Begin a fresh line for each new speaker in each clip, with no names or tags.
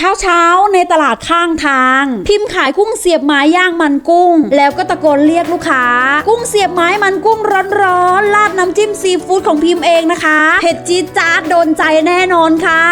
เช้าเช้าในตลาดข้างทาง พิมพ์ขายกุ้งเสียบไม้ย่างมันกุ้ง แล้วก็ตะโกนเรียกลูกค้า กุ้งเสียบไม้มันกุ้งร้อนๆราดน้ำจิ้มซีฟู้ดของพิมพ์เองนะคะเผ็ดจี๊ดจ๊าดโดนใจแน่นอนค่ะ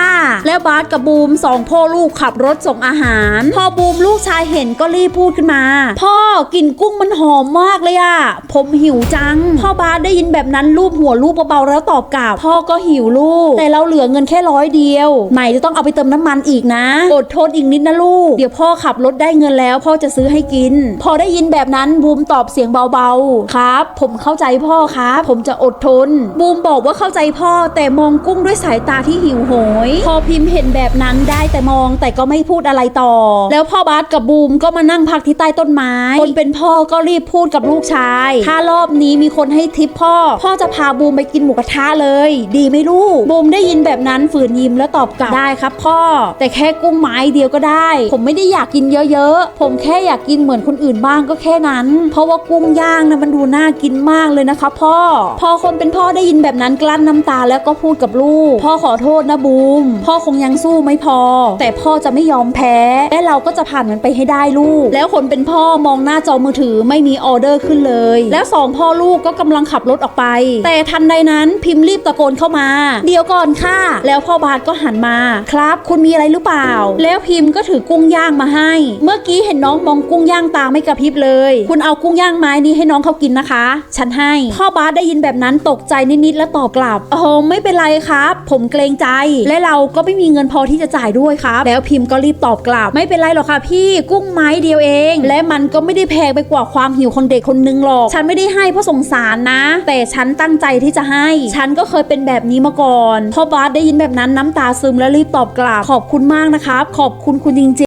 แล้วบาสกับบูมสองพ่อลูกขับรถส่งอาหาร พอบูมลูกชายเห็นก็รีบพูดขึ้นมา พ่อกลินกุ้งมันหอมมากเลยอะผมหิวจัง พ่อบาสได้ยินแบบนั้นรูปหัวลูกเบาๆแล้วตอบกลับพ่อก็หิวลูก แต่เราเหลือเงินแค่ร้อยเดียว ไหนจะต้องเอาไปเติมน้ำมันอีกนะอดทนอีกนิดนะลูก เดี๋ยวพ่อขับรถได้เงินแล้ว พ่อจะซื้อให้กิน พอได้ยินแบบนั้นบูมตอบเสียงเบาๆ ครับ ผมเข้าใจพ่อครับ ผมจะอดทน บูมบอกว่าเข้าใจพ่อ แต่มองกุ้งด้วยสายตาที่หิวโหย พอพิมพ์เห็นแบบนั้นได้แต่มองแต่ก็ไม่พูดอะไรต่อ แล้วพ่อบาสกับบูมก็มานั่งพักที่ใต้ต้นไม้ คนเป็นพ่อก็รีบพูดกับลูกชาย ถ้ารอบนี้มีคนให้ทิปพ่อ พ่อจะพาบูมไปกินหมูกระทะเลย ดีไหมลูก บูมได้ยินแบบนั้นฝืนยิ้มแล้วตอบกลับได้ครับพ่อ แต่แค่กุุ้้งไม้เดียวก็ได้ ผมไม่ได้อยากกินเยอะๆ ผมแค่อยากกินเหมือนคนอื่นบ้างก็แค่นั้น เพราะว่ากุ้งย่างนะมันดูน่ากินมากเลยนะคะพ่อ พอคนเป็นพ่อได้ยินแบบนั้นกลั้นน้ำตาแล้วก็พูดกับลูก พ่อขอโทษนะบูม พ่อคงยังสู้ไม่พอ แต่พ่อจะไม่ยอมแพ้ และเราก็จะผ่านมันไปให้ได้ลูก แล้วคนเป็นพ่อมองหน้าจอมือถือไม่มีออเดอร์ขึ้นเลย แล้วสองพ่อลูกก็กำลังขับรถออกไป แต่ทันใดนั้นพิมพ์รีบตะโกนเข้ามา เดี๋ยวก่อนค่ะ แล้วพ่อบาสก็หันมา ครับ คุณมีอะไรหรือเปล่าแล้วพิมพ์ก็ถือกุ้งย่างมาให้ เมื่อกี้เห็นน้องมองกุ้งย่างตาไม่กระพริบเลย คุณเอากุ้งย่างไม้นี้ให้น้องเขากินนะคะ ฉันให้ พ่อบาสได้ยินแบบนั้นตกใจนิดๆแล้วตอบกลับโอ้ไม่เป็นไรครับ ผมเกรงใจ และเราก็ไม่มีเงินพอที่จะจ่ายด้วยครับ แล้วพิมพ์ก็รีบตอบกลับ ไม่เป็นไรหรอกค่ะพี่กุ้งไม้เดียวเอง และมันก็ไม่ได้แพงไปกว่าความหิวคนเด็กคนนึงหรอก ฉันไม่ได้ให้เพราะสงสารนะ แต่ฉันตั้งใจที่จะให้ ฉันก็เคยเป็นแบบนี้มาก่อน พ่อบาสได้ยินแบบนั้นน้ำตาซึมแล้วรีบตอบกลับขอบคุณมากนะครับ ขอบคุณคุณจริงๆ